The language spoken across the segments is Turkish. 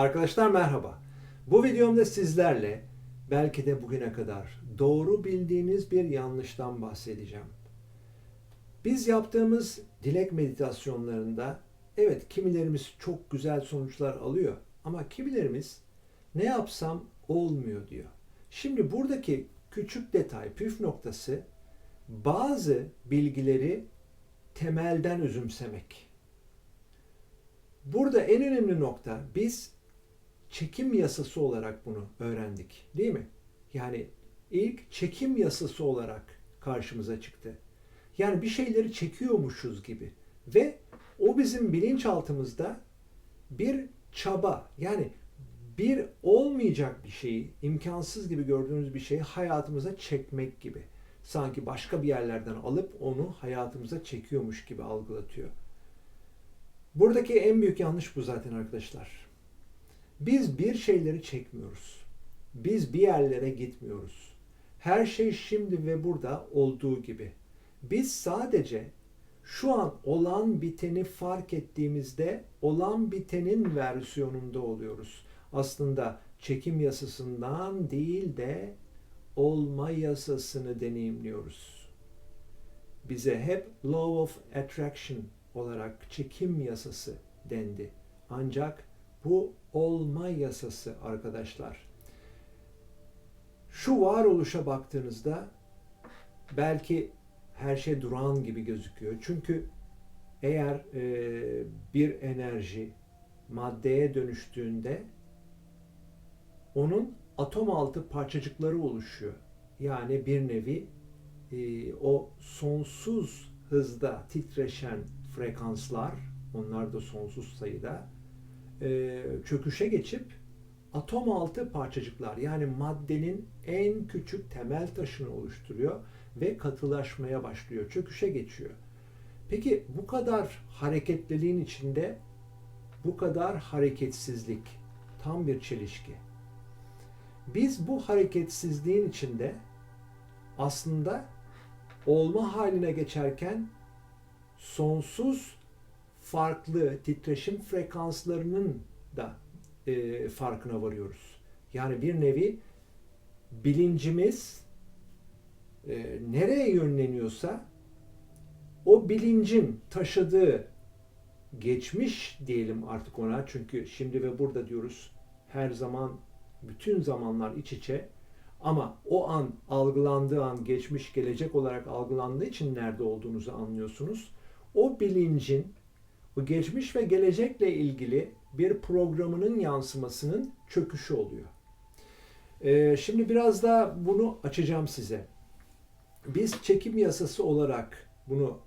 Arkadaşlar merhaba. Bu videomda sizlerle belki de bugüne kadar doğru bildiğiniz bir yanlıştan bahsedeceğim. Biz yaptığımız dilek meditasyonlarında evet kimilerimiz çok güzel sonuçlar alıyor ama kimilerimiz ne yapsam olmuyor diyor. Şimdi buradaki küçük detay, püf noktası bazı bilgileri temelden özümsemek. Burada en önemli nokta biz çekim yasası olarak bunu öğrendik. Değil mi? Yani ilk çekim yasası olarak karşımıza çıktı. Yani bir şeyleri çekiyormuşuz gibi. Ve o bizim bilinçaltımızda bir çaba yani bir olmayacak bir şeyi, imkansız gibi gördüğümüz bir şeyi hayatımıza çekmek gibi. Sanki başka bir yerlerden alıp onu hayatımıza çekiyormuş gibi algılatıyor. Buradaki en büyük yanlış bu zaten arkadaşlar. Biz bir şeyleri çekmiyoruz. Biz bir yerlere gitmiyoruz. Her şey şimdi ve burada olduğu gibi. Biz sadece şu an olan biteni fark ettiğimizde olan bitenin versiyonunda oluyoruz. Aslında çekim yasasından değil de olma yasasını deneyimliyoruz. Bize hep law of attraction olarak çekim yasası dendi. Ancak bu olma yasası arkadaşlar. Şu varoluşa baktığınızda belki her şey duran gibi gözüküyor. Çünkü eğer e, bir enerji maddeye dönüştüğünde onun atom altı parçacıkları oluşuyor. Yani bir nevi e, o sonsuz hızda titreşen frekanslar, onlar da sonsuz sayıda e, çöküşe geçip atom altı parçacıklar yani maddenin en küçük temel taşını oluşturuyor ve katılaşmaya başlıyor, çöküşe geçiyor. Peki bu kadar hareketliliğin içinde bu kadar hareketsizlik tam bir çelişki. Biz bu hareketsizliğin içinde aslında olma haline geçerken sonsuz farklı titreşim frekanslarının da e, farkına varıyoruz. Yani bir nevi bilincimiz e, nereye yönleniyorsa o bilincin taşıdığı geçmiş diyelim artık ona çünkü şimdi ve burada diyoruz her zaman bütün zamanlar iç içe ama o an algılandığı an geçmiş gelecek olarak algılandığı için nerede olduğunuzu anlıyorsunuz. O bilincin bu geçmiş ve gelecekle ilgili bir programının yansımasının çöküşü oluyor. Ee, şimdi biraz da bunu açacağım size. Biz çekim yasası olarak bunu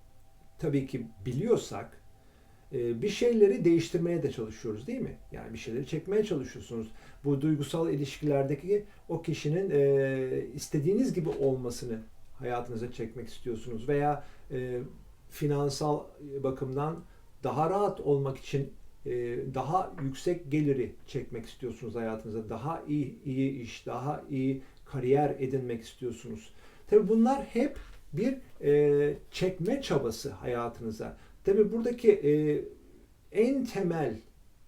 tabii ki biliyorsak e, bir şeyleri değiştirmeye de çalışıyoruz değil mi? Yani bir şeyleri çekmeye çalışıyorsunuz. Bu duygusal ilişkilerdeki o kişinin e, istediğiniz gibi olmasını hayatınıza çekmek istiyorsunuz veya e, finansal bakımdan daha rahat olmak için e, daha yüksek geliri çekmek istiyorsunuz hayatınıza. Daha iyi, iyi iş, daha iyi kariyer edinmek istiyorsunuz. Tabii bunlar hep bir e, çekme çabası hayatınıza. Tabii buradaki e, en temel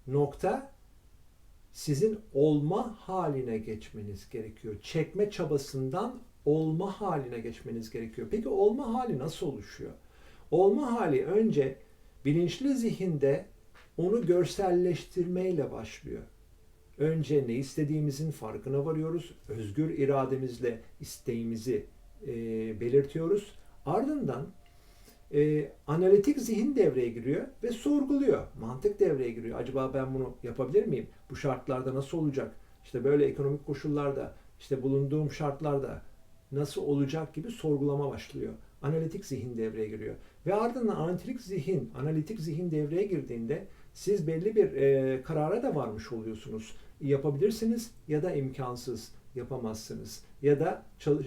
nokta sizin olma haline geçmeniz gerekiyor. Çekme çabasından olma haline geçmeniz gerekiyor. Peki olma hali nasıl oluşuyor? Olma hali önce bilinçli zihinde onu görselleştirmeyle başlıyor. Önce ne istediğimizin farkına varıyoruz. Özgür irademizle isteğimizi e, belirtiyoruz. Ardından e, analitik zihin devreye giriyor ve sorguluyor. Mantık devreye giriyor. Acaba ben bunu yapabilir miyim? Bu şartlarda nasıl olacak? İşte böyle ekonomik koşullarda, işte bulunduğum şartlarda nasıl olacak gibi sorgulama başlıyor. Analitik zihin devreye giriyor. Ve ardından analitik zihin, analitik zihin devreye girdiğinde siz belli bir e, karara da varmış oluyorsunuz. Yapabilirsiniz ya da imkansız yapamazsınız ya da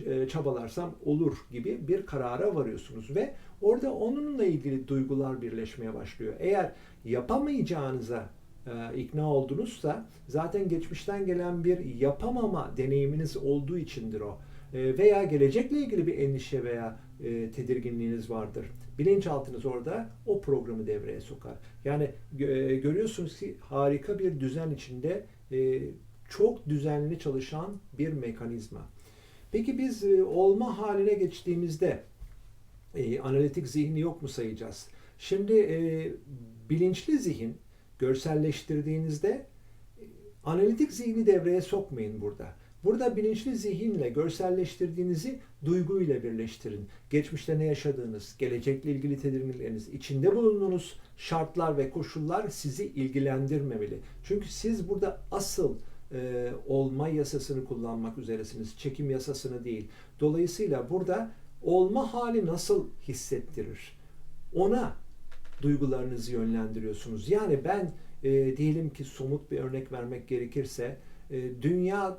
e, çabalarsam olur gibi bir karara varıyorsunuz ve orada onunla ilgili duygular birleşmeye başlıyor. Eğer yapamayacağınıza e, ikna oldunuzsa zaten geçmişten gelen bir yapamama deneyiminiz olduğu içindir o. E, veya gelecekle ilgili bir endişe veya e, tedirginliğiniz vardır. Bilinçaltınız orada o programı devreye sokar. Yani e, görüyorsunuz ki harika bir düzen içinde e, çok düzenli çalışan bir mekanizma. Peki biz e, olma haline geçtiğimizde analitik zihni yok mu sayacağız? Şimdi bilinçli zihin görselleştirdiğinizde analitik zihni devreye sokmayın burada. Burada bilinçli zihinle görselleştirdiğinizi duyguyla birleştirin. Geçmişte ne yaşadığınız, gelecekle ilgili tedirginlikleriniz, içinde bulunduğunuz şartlar ve koşullar sizi ilgilendirmemeli. Çünkü siz burada asıl e, olma yasasını kullanmak üzeresiniz. Çekim yasasını değil. Dolayısıyla burada olma hali nasıl hissettirir? Ona duygularınızı yönlendiriyorsunuz. Yani ben e, diyelim ki somut bir örnek vermek gerekirse e, dünya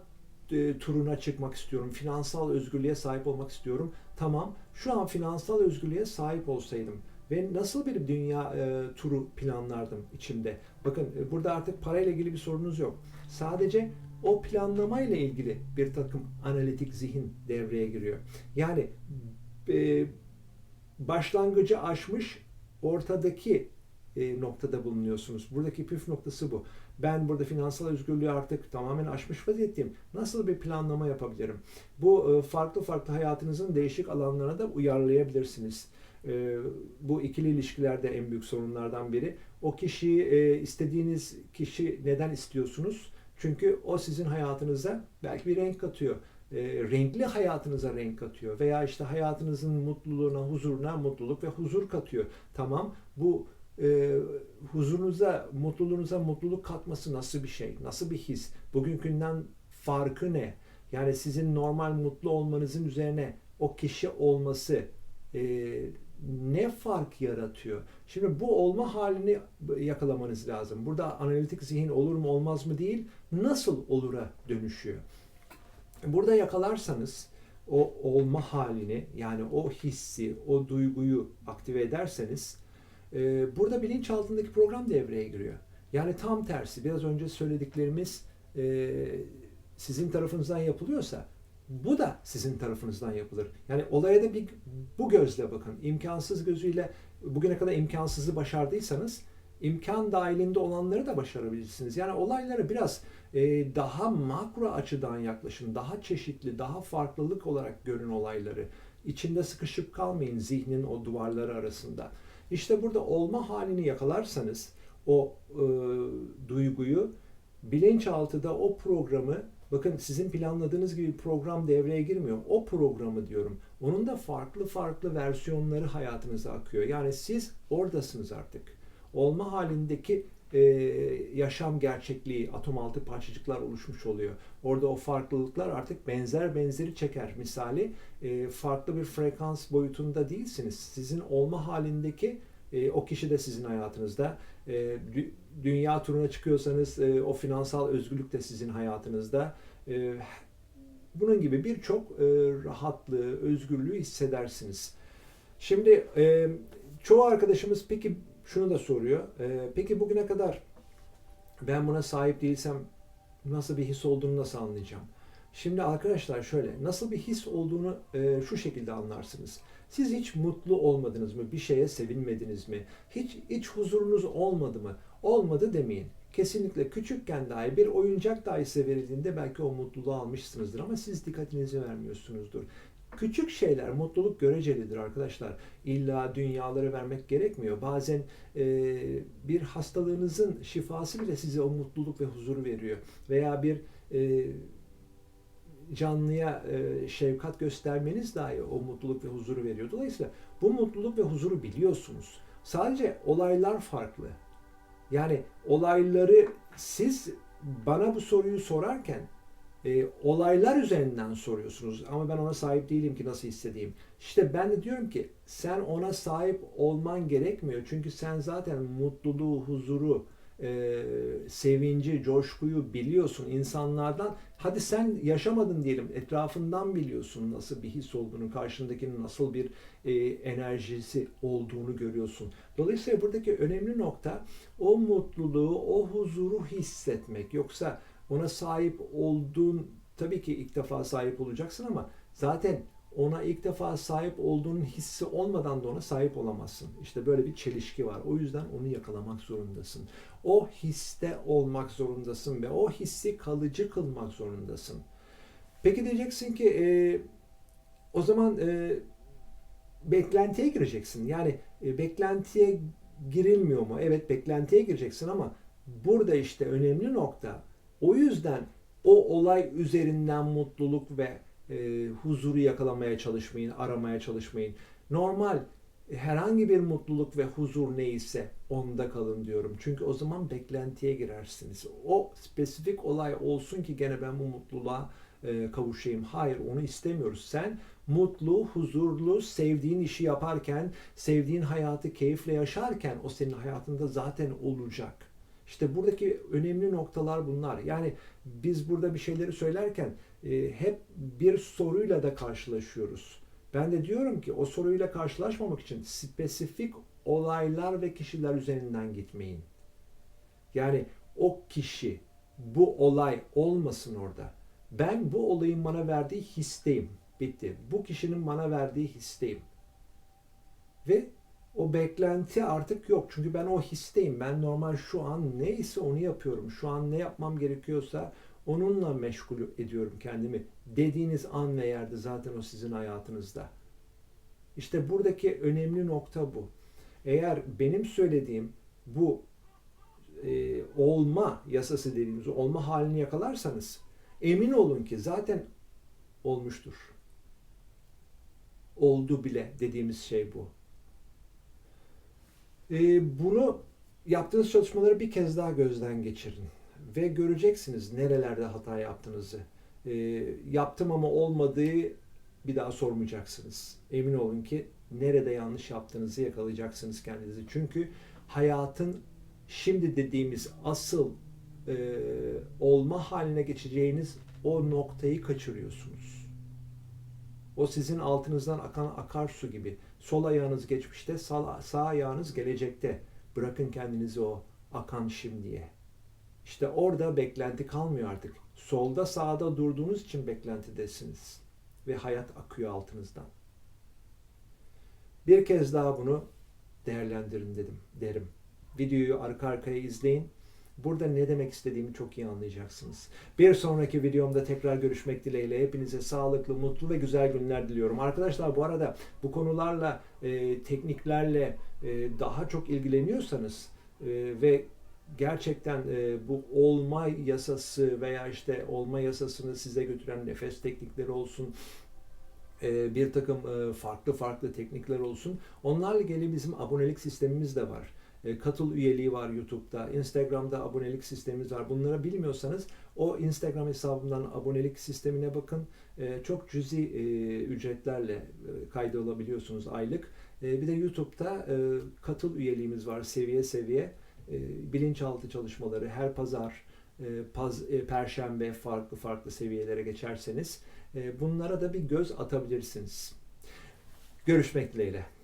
e, turuna çıkmak istiyorum. Finansal özgürlüğe sahip olmak istiyorum. Tamam. Şu an finansal özgürlüğe sahip olsaydım ve nasıl bir dünya e, turu planlardım içimde. Bakın e, burada artık parayla ilgili bir sorunuz yok. Sadece o planlamayla ilgili bir takım analitik zihin devreye giriyor. Yani e, başlangıcı aşmış ortadaki e, noktada bulunuyorsunuz. Buradaki püf noktası bu. Ben burada finansal özgürlüğü artık tamamen aşmış vaziyetteyim. Nasıl bir planlama yapabilirim? Bu e, farklı farklı hayatınızın değişik alanlarına da uyarlayabilirsiniz. E, bu ikili ilişkilerde en büyük sorunlardan biri. O kişiyi e, istediğiniz kişi neden istiyorsunuz? Çünkü o sizin hayatınıza belki bir renk katıyor. E, renkli hayatınıza renk katıyor. Veya işte hayatınızın mutluluğuna, huzuruna mutluluk ve huzur katıyor. Tamam bu e, huzurunuza, mutluluğunuza mutluluk katması nasıl bir şey? Nasıl bir his? Bugünkünden farkı ne? Yani sizin normal mutlu olmanızın üzerine o kişi olması e, ne fark yaratıyor? Şimdi bu olma halini yakalamanız lazım. Burada analitik zihin olur mu olmaz mı değil, nasıl olura dönüşüyor? Burada yakalarsanız o olma halini yani o hissi, o duyguyu aktive ederseniz e, burada bilinç altındaki program devreye giriyor. Yani tam tersi biraz önce söylediklerimiz e, sizin tarafınızdan yapılıyorsa bu da sizin tarafınızdan yapılır. Yani olaya da bir bu gözle bakın. İmkansız gözüyle bugüne kadar imkansızı başardıysanız imkan dahilinde olanları da başarabilirsiniz. Yani olaylara biraz e, daha makro açıdan yaklaşın, daha çeşitli, daha farklılık olarak görün olayları. İçinde sıkışıp kalmayın zihnin o duvarları arasında. İşte burada olma halini yakalarsanız o e, duyguyu bilinçaltıda o programı bakın sizin planladığınız gibi program devreye girmiyor. O programı diyorum. Onun da farklı farklı versiyonları hayatınıza akıyor. Yani siz oradasınız artık. Olma halindeki e, yaşam gerçekliği, atom altı parçacıklar oluşmuş oluyor. Orada o farklılıklar artık benzer benzeri çeker. Misali e, farklı bir frekans boyutunda değilsiniz. Sizin olma halindeki e, o kişi de sizin hayatınızda. E, dünya turuna çıkıyorsanız e, o finansal özgürlük de sizin hayatınızda. E, bunun gibi birçok e, rahatlığı, özgürlüğü hissedersiniz. Şimdi e, çoğu arkadaşımız peki şunu da soruyor. E, peki bugüne kadar ben buna sahip değilsem nasıl bir his olduğunu nasıl anlayacağım? Şimdi arkadaşlar şöyle, nasıl bir his olduğunu e, şu şekilde anlarsınız. Siz hiç mutlu olmadınız mı? Bir şeye sevinmediniz mi? Hiç iç huzurunuz olmadı mı? Olmadı demeyin. Kesinlikle küçükken dahi bir oyuncak dahi size verildiğinde belki o mutluluğu almışsınızdır ama siz dikkatinizi vermiyorsunuzdur. Küçük şeyler, mutluluk görecelidir arkadaşlar. İlla dünyaları vermek gerekmiyor. Bazen e, bir hastalığınızın şifası bile size o mutluluk ve huzur veriyor. Veya bir e, canlıya e, şefkat göstermeniz dahi o mutluluk ve huzuru veriyor. Dolayısıyla bu mutluluk ve huzuru biliyorsunuz. Sadece olaylar farklı. Yani olayları siz bana bu soruyu sorarken e, olaylar üzerinden soruyorsunuz. Ama ben ona sahip değilim ki nasıl hissedeyim. İşte ben de diyorum ki sen ona sahip olman gerekmiyor. Çünkü sen zaten mutluluğu, huzuru, e, sevinci, coşkuyu biliyorsun insanlardan. Hadi sen yaşamadın diyelim, etrafından biliyorsun nasıl bir his olduğunu, karşındakinin nasıl bir e, enerjisi olduğunu görüyorsun. Dolayısıyla buradaki önemli nokta o mutluluğu, o huzuru hissetmek. Yoksa ona sahip olduğun, tabii ki ilk defa sahip olacaksın ama zaten ona ilk defa sahip olduğunun hissi olmadan da ona sahip olamazsın. İşte böyle bir çelişki var. O yüzden onu yakalamak zorundasın. O histe olmak zorundasın ve o hissi kalıcı kılmak zorundasın. Peki diyeceksin ki e, o zaman e, beklentiye gireceksin. Yani e, beklentiye girilmiyor mu? Evet beklentiye gireceksin ama burada işte önemli nokta o yüzden o olay üzerinden mutluluk ve e, huzuru yakalamaya çalışmayın, aramaya çalışmayın. Normal herhangi bir mutluluk ve huzur neyse onda kalın diyorum. Çünkü o zaman beklentiye girersiniz. O spesifik olay olsun ki gene ben bu mutluluğa e, kavuşayım. Hayır onu istemiyoruz. Sen mutlu, huzurlu, sevdiğin işi yaparken, sevdiğin hayatı keyifle yaşarken o senin hayatında zaten olacak. İşte buradaki önemli noktalar bunlar. Yani biz burada bir şeyleri söylerken e, hep bir soruyla da karşılaşıyoruz. Ben de diyorum ki o soruyla karşılaşmamak için spesifik olaylar ve kişiler üzerinden gitmeyin. Yani o kişi, bu olay olmasın orada. Ben bu olayın bana verdiği histeyim. Bitti. Bu kişinin bana verdiği histeyim. Ve o beklenti artık yok. Çünkü ben o histeyim. Ben normal şu an neyse onu yapıyorum. Şu an ne yapmam gerekiyorsa onunla meşgul ediyorum kendimi. Dediğiniz an ve yerde zaten o sizin hayatınızda. İşte buradaki önemli nokta bu. Eğer benim söylediğim bu e, olma yasası dediğimiz olma halini yakalarsanız emin olun ki zaten olmuştur. Oldu bile dediğimiz şey bu. E, bunu yaptığınız çalışmaları bir kez daha gözden geçirin ve göreceksiniz nerelerde hata yaptığınızı. E, yaptım ama olmadığı bir daha sormayacaksınız. Emin olun ki nerede yanlış yaptığınızı yakalayacaksınız kendinizi. Çünkü hayatın şimdi dediğimiz asıl e, olma haline geçeceğiniz o noktayı kaçırıyorsunuz. O sizin altınızdan akan akarsu gibi. Sol ayağınız geçmişte, sağ, sağ ayağınız gelecekte. Bırakın kendinizi o akan şimdiye. İşte orada beklenti kalmıyor artık. Solda sağda durduğunuz için beklentidesiniz. Ve hayat akıyor altınızdan. Bir kez daha bunu değerlendirin dedim, derim. Videoyu arka arkaya izleyin. Burada ne demek istediğimi çok iyi anlayacaksınız. Bir sonraki videomda tekrar görüşmek dileğiyle hepinize sağlıklı, mutlu ve güzel günler diliyorum. Arkadaşlar bu arada bu konularla, e, tekniklerle e, daha çok ilgileniyorsanız e, ve gerçekten e, bu olma yasası veya işte olma yasasını size götüren nefes teknikleri olsun, e, bir takım e, farklı farklı teknikler olsun. Onlarla ilgili bizim abonelik sistemimiz de var. E, katıl üyeliği var YouTube'da, Instagram'da abonelik sistemimiz var. Bunları bilmiyorsanız o Instagram hesabımdan abonelik sistemine bakın. E, çok cüzi e, ücretlerle kaydolabiliyorsunuz aylık. Bir de YouTube'da katıl üyeliğimiz var seviye seviye. Bilinçaltı çalışmaları her pazar, paz, perşembe farklı farklı seviyelere geçerseniz bunlara da bir göz atabilirsiniz. Görüşmek dileğiyle.